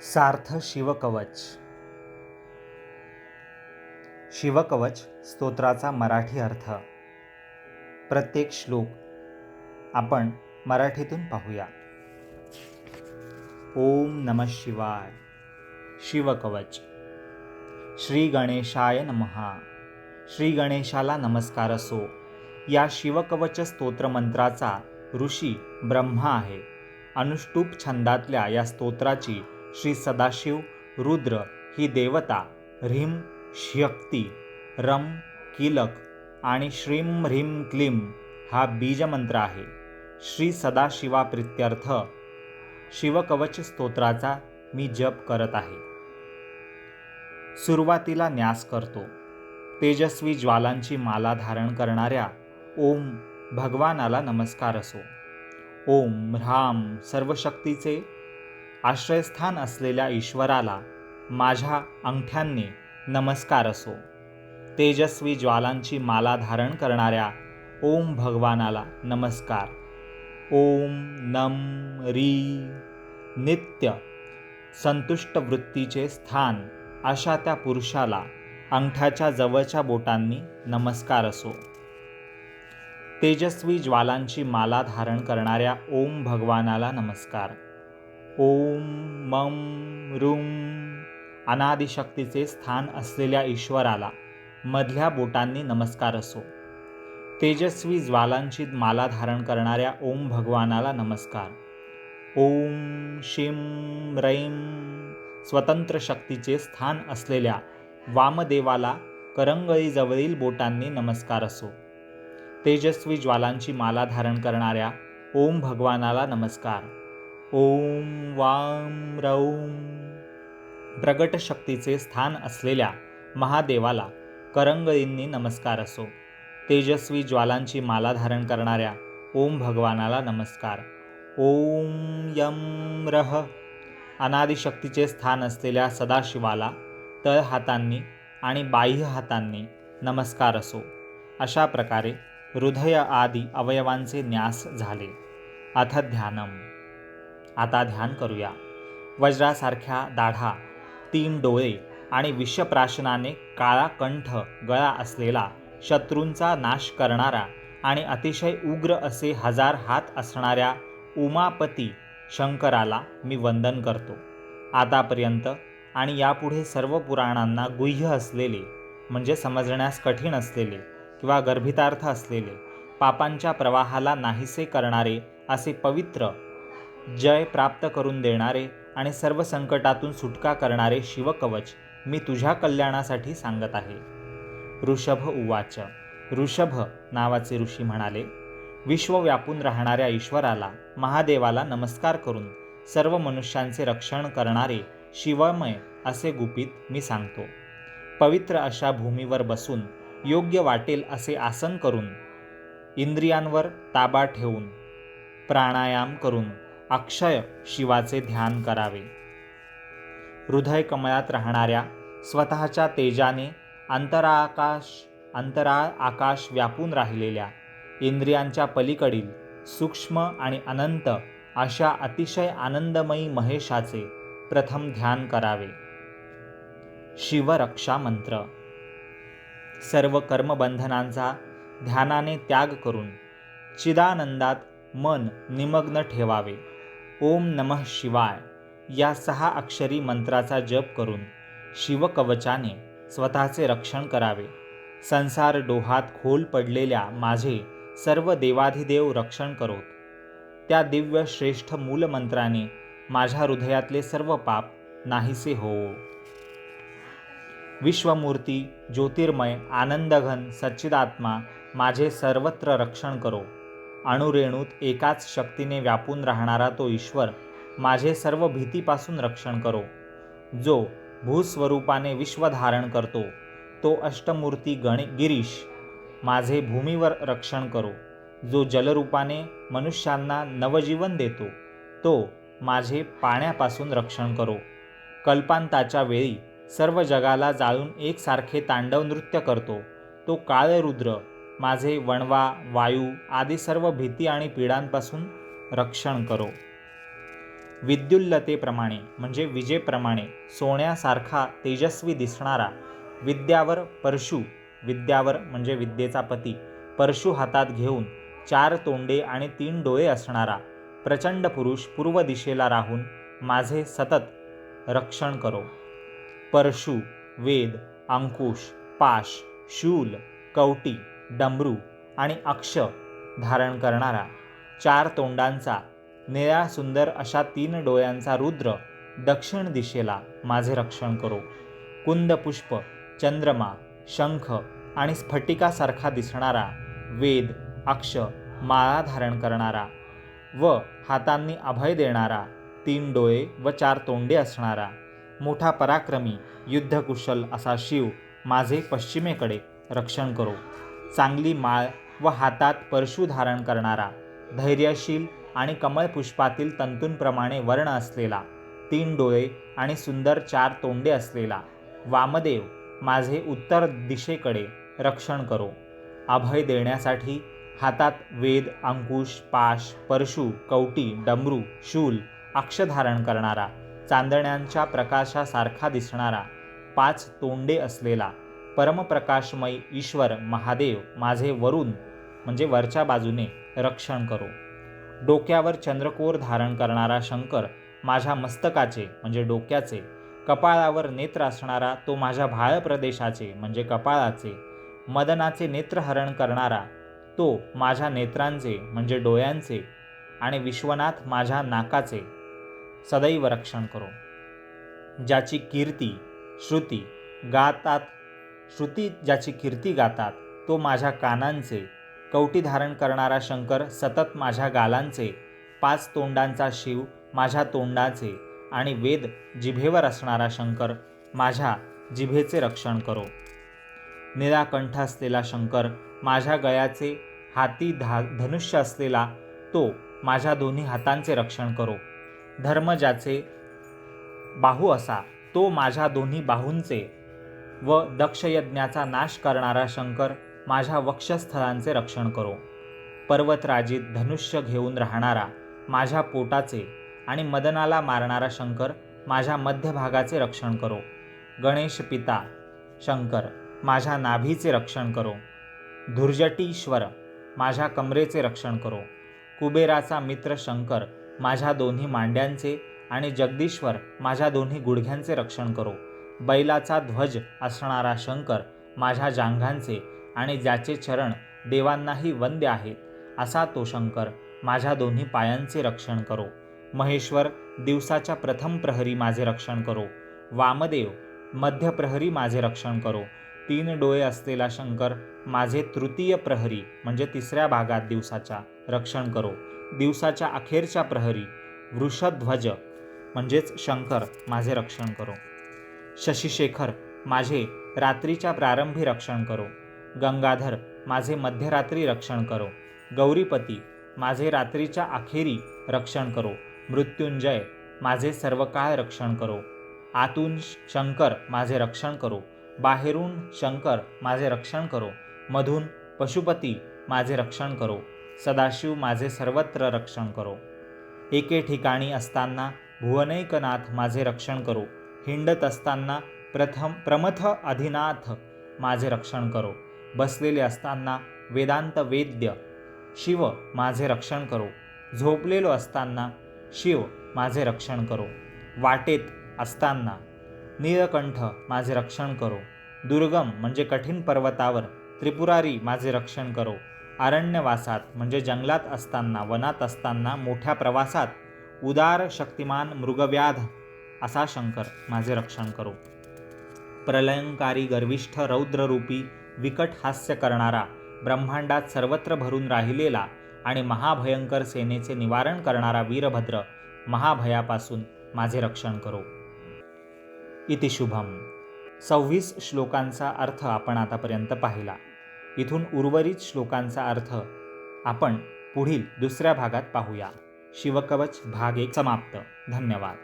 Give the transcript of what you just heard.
सार्थ शिवकवच. शिवकवच स्तोत्राचा मराठी अर्थ. प्रत्येक श्लोक आपण मराठीतून पाहूया. ओम नम शिवाय. शिवकवच. श्री गणेशाय नमहा श्री गणेशाला नमस्कार असो. या शिवकवच स्तोत्रमंत्राचा ऋषी ब्रह्मा आहे. अनुष्टुप छंदातल्या या स्तोत्राची श्री सदाशिव रुद्र ही देवता ह्रीम शक्ती रम किलक आणि श्रीम ह्रीम क्लीम हा बीजमंत्र आहे. श्री सदाशिवा प्रित्यर्थ शिवकवच स्तोत्राचा मी जप करत आहे. सुरुवातीला न्यास करतो. तेजस्वी ज्वालांची माला धारण करणाऱ्या ओम भगवानाला नमस्कार असो. ओम ह्राम सर्वशक्तीचे आश्रयस्थान असलेल्या ईश्वराला माझ्या अंगठ्यांनी नमस्कार असो. तेजस्वी ज्वालांची माला धारण करणाऱ्या ओम भगवानाला नमस्कार. ओम नम री. नित्य. संतुष्ट वृत्तीचे स्थान अशा त्या पुरुषाला अंगठ्याच्या जवळच्या बोटांनी नमस्कार असो. तेजस्वी ज्वालांची माला धारण करणाऱ्या ओम भगवानाला नमस्कार. ओम मम रुम. अनादिशक्तीचे स्थान असलेल्या ईश्वराला मधल्या बोटांनी नमस्कार असो. तेजस्वी ज्वालांची माला धारण करणाऱ्या ओम भगवानाला नमस्कार. ओम शिम रैम. स्वतंत्र शक्तीचे स्थान असलेल्या वामदेवाला करंगळीजवळील बोटांनी नमस्कार असो. तेजस्वी ज्वालांची माला धारण करणाऱ्या ओम भगवानाला नमस्कार. ओम वाम रौम. प्रगट शक्तीचे स्थान असलेल्या महादेवाला करंगळींनी नमस्कार असो. तेजस्वी ज्वालांची माला धारण करणाऱ्या ओम भगवानाला नमस्कार. ओम यम रह. अनादिशक्तीचे स्थान असलेल्या सदाशिवाला तळ हातांनी आणि बाह्य हातांनी नमस्कार असो. अशा प्रकारे हृदय आदी अवयवांचे न्यास झाले. अथ ध्यानम. आता ध्यान करूया. वज्रासारख्या दाढा तीन डोळे आणि विषप्राशनाने काळा कंठ गळा असलेला शत्रूंचा नाश करणारा आणि अतिशय उग्र असे हजार हात असणाऱ्या उमापती शंकराला मी वंदन करतो. आतापर्यंत आणि यापुढे सर्व पुराणांना गुह्य असलेले म्हणजे समजण्यास कठीण असलेले किंवा गर्भितार्थ असलेले पापांच्या प्रवाहाला नाहीसे करणारे असे पवित्र जय प्राप्त करून देणारे आणि सर्व संकटातून सुटका करणारे शिवकवच मी तुझ्या कल्याणासाठी सांगत आहे. ऋषभ उवाच. ऋषभ नावाचे ऋषी म्हणाले विश्व व्यापून राहणाऱ्या ईश्वराला महादेवाला नमस्कार करून सर्व मनुष्यांचे रक्षण करणारे शिवमय असे गुपित मी सांगतो. पवित्र अशा भूमीवर बसून योग्य वाटेल असे आसन करून इंद्रियांवर ताबा ठेवून प्राणायाम करून अक्षय शिवाचे ध्यान करावे. हृदय कमळात राहणाऱ्या स्वतःच्या तेजाने अंतराकाश अंतराळ आकाश व्यापून राहिलेल्या इंद्रियांच्या पलीकडील सूक्ष्म आणि अनंत अशा अतिशय आनंदमयी महेशाचे प्रथम ध्यान करावे. शिवरक्षा मंत्र. सर्व कर्मबंधनांचा ध्यानाने त्याग करून चिदानंदात मन निमग्न ठेवावे. ओम नमः शिवाय या सहा अक्षरी मंत्राचा जप करून शिवकवचाने स्वतःचे रक्षण करावे. संसार डोहात खोल पडलेल्या माझे सर्व देवाधिदेव रक्षण करोत. त्या दिव्य श्रेष्ठ मूलमंत्राने माझ्या हृदयातले सर्व पाप नाहीसे होवो विश्वमूर्ती ज्योतिर्मय आनंदघन सच्चिदात्मा माझे सर्वत्र रक्षण करो. अणुरेणूत एकाच शक्तीने व्यापून राहणारा तो ईश्वर माझे सर्व भीतीपासून रक्षण करो. जो भूस्वरूपाने विश्व धारण करतो तो अष्टमूर्ती गण गिरीश माझे भूमीवर रक्षण करो. जो जलरूपाने मनुष्यांना नवजीवन देतो तो माझे पाण्यापासून रक्षण करो. कल्पांताच्या वेळी सर्व जगाला जाळून एकसारखे तांडव नृत्य करतो तो काळरुद्र माझे वणवा वायू आदी सर्व भीती आणि पीडांपासून रक्षण करो. विद्युल्लतेप्रमाणे म्हणजे विजेप्रमाणे सोन्यासारखा तेजस्वी दिसणारा विद्यावर परशु विद्यावर म्हणजे विद्येचा पती परशु हातात घेऊन चार तोंडे आणि तीन डोळे असणारा प्रचंड पुरुष पूर्व दिशेला राहून माझे सतत रक्षण करो. परशु वेद अंकुश पाश शूल कवटी डमरू आणि अक्ष धारण करणारा चार तोंडांचा निळ्या सुंदर अशा तीन डोळ्यांचा रुद्र दक्षिण दिशेला माझे रक्षण करो. कुंदपुष्प चंद्रमा शंख आणि स्फटिकासारखा दिसणारा वेद अक्ष माळा धारण करणारा व हातांनी अभय देणारा तीन डोळे व चार तोंडे असणारा मोठा पराक्रमी युद्धकुशल असा शिव माझे पश्चिमेकडे रक्षण करो. चांगली माळ व हातात परशु धारण करणारा धैर्यशील आणि कमळपुष्पातील तंतूंप्रमाणे वर्ण असलेला तीन डोळे आणि सुंदर चार तोंडे असलेला वामदेव माझे उत्तर दिशेकडे रक्षण करो. अभय देण्यासाठी हातात वेद अंकुश पाश परशु कवटी डमरू शूल अक्ष धारण करणारा चांदण्यांच्या प्रकाशासारखा दिसणारा पाच तोंडे असलेला परमप्रकाशमय ईश्वर महादेव माझे वरून म्हणजे वरच्या बाजूने रक्षण करो. डोक्यावर चंद्रकोर धारण करणारा शंकर माझ्या मस्तकाचे म्हणजे डोक्याचे कपाळावर नेत्र असणारा तो माझ्या भाळ प्रदेशाचे म्हणजे कपाळाचे मदनाचे नेत्रहरण करणारा तो माझ्या नेत्रांचे म्हणजे डोळ्यांचे आणि विश्वनाथ माझ्या नाकाचे. सदैव रक्षण करो. ज्याची कीर्ती श्रुती गातात श्रुती ज्याची कीर्ती गातात तो माझ्या कानांचे. कवटी धारण करणारा शंकर सतत माझ्या गालांचे. पाच तोंडांचा शिव माझ्या तोंडाचे आणि वेद जिभेवर असणारा शंकर माझ्या जिभेचे रक्षण करो. निळाकंठ असलेला शंकर माझ्या गळ्याचे हाती धा धनुष्य असलेला तो माझ्या दोन्ही हातांचे रक्षण करो. धर्म ज्याचे बाहू असा तो माझ्या दोन्ही बाहूंचे व दक्षयज्ञाचा नाश करणारा शंकर माझ्या वक्षस्थळांचे रक्षण करो. पर्वतराजीत धनुष्य घेऊन राहणारा माझ्या पोटाचे आणि मदनाला मारणारा शंकर माझ्या मध्यभागाचे रक्षण करो. गणेश पिता शंकर माझ्या नाभीचे रक्षण करो. धुर्जटीश्वर माझ्या कमरेचे रक्षण करो. कुबेराचा मित्र शंकर माझ्या दोन्ही मांड्यांचे आणि जगदीश्वर माझ्या दोन्ही गुडघ्यांचे रक्षण करो. बैलाचा ध्वज असणारा शंकर माझ्या जांघांचे आणि ज्याचे चरण देवांनाही वंद्य आहेत असा तो शंकर माझ्या दोन्ही पायांचे रक्षण करो. महेश्वर दिवसाच्या प्रथम प्रहरी माझे रक्षण करो. वामदेव मध्य प्रहरी माझे रक्षण करो. तीन डोळे असलेला शंकर माझे तृतीय प्रहरी म्हणजे तिसऱ्या भागात दिवसाच्या रक्षण करो. दिवसाच्या अखेरच्या प्रहरी वृषध्वज म्हणजेच शंकर माझे रक्षण करो. शशिशेखर माझे रात्रीच्या प्रारंभी रक्षण करो. गंगाधर माझे मध्यरात्री रक्षण करो. गौरीपती माझे रात्रीच्या अखेरी रक्षण करो. मृत्युंजय माझे सर्व काळ रक्षण करो. आतून शंकर माझे रक्षण करो. बाहेरून शंकर माझे रक्षण करो. मधून पशुपती माझे रक्षण करो. सदाशिव माझे सर्वत्र रक्षण करो. एके ठिकाणी असताना भुवनैकनाथ माझे रक्षण करो. हिंडत असताना प्रथम प्रमथ अधिनाथ माझे रक्षण करो. बसलेले असताना वेदांत वेद्य शिव माझे रक्षण करो. झोपलेलो असताना शिव माझे रक्षण करो. वाटेत असताना नीलकंठ माझे रक्षण करो. दुर्गम म्हणजे कठीण पर्वतावर त्रिपुरारी माझे रक्षण करो. अरण्यवासात म्हणजे जंगलात असताना वनात असताना मोठ्या प्रवासात उदार शक्तिमान मृगव्याध असा शंकर माझे रक्षण करो. प्रलयंकारी गर्विष्ठ रौद्ररूपी विकट हास्य करणारा ब्रह्मांडात सर्वत्र भरून राहिलेला आणि महाभयंकर सेनेचे निवारण करणारा वीरभद्र महाभयापासून माझे रक्षण करो. इति शुभम. सव्वीस श्लोकांचा अर्थ आपण आतापर्यंत पाहिला. इथून उर्वरित श्लोकांचा अर्थ आपण पुढील दुसऱ्या भागात पाहूया. शिवकवच भाग एक समाप्त. धन्यवाद.